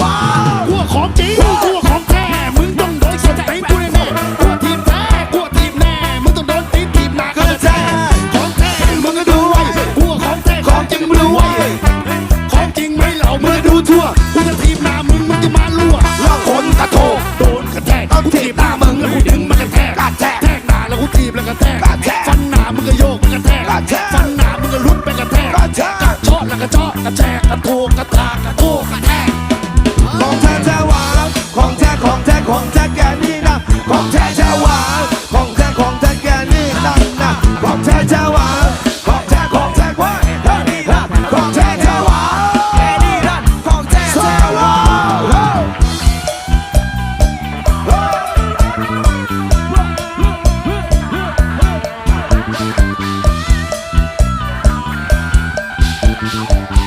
ว้วกลัวของจริงกลัวของแท้มึงต้องโดนสเต็งกูแน่ๆกลัวทีมแท้กลัวทีมแน่มึงต้องโดนตีทีมหนักก็แท้ของแท้มึงก็ดูไว้กลัวของแท้ของจริงมึงดูไว้ของจริงไหมเหล่ามึงดูทั่วกูจะทีมหน้ามึงมึงจะมาลั่วแล้วคนกระโถกโดนกระแทกกูทีบหน้ามึงแล้วกูดึงมันกระแทกกระแทกแทกหน้าแล้วกูทีบแล้วกระแทกกระแทกฟันหน้ามึงก็โยกมันกระแทกกระแทกฟันหน้ามึงก็ลุกไปกระแทกกระแทกกระเชาะแล้วกระเชาะกระแทกกระโถก Thank you.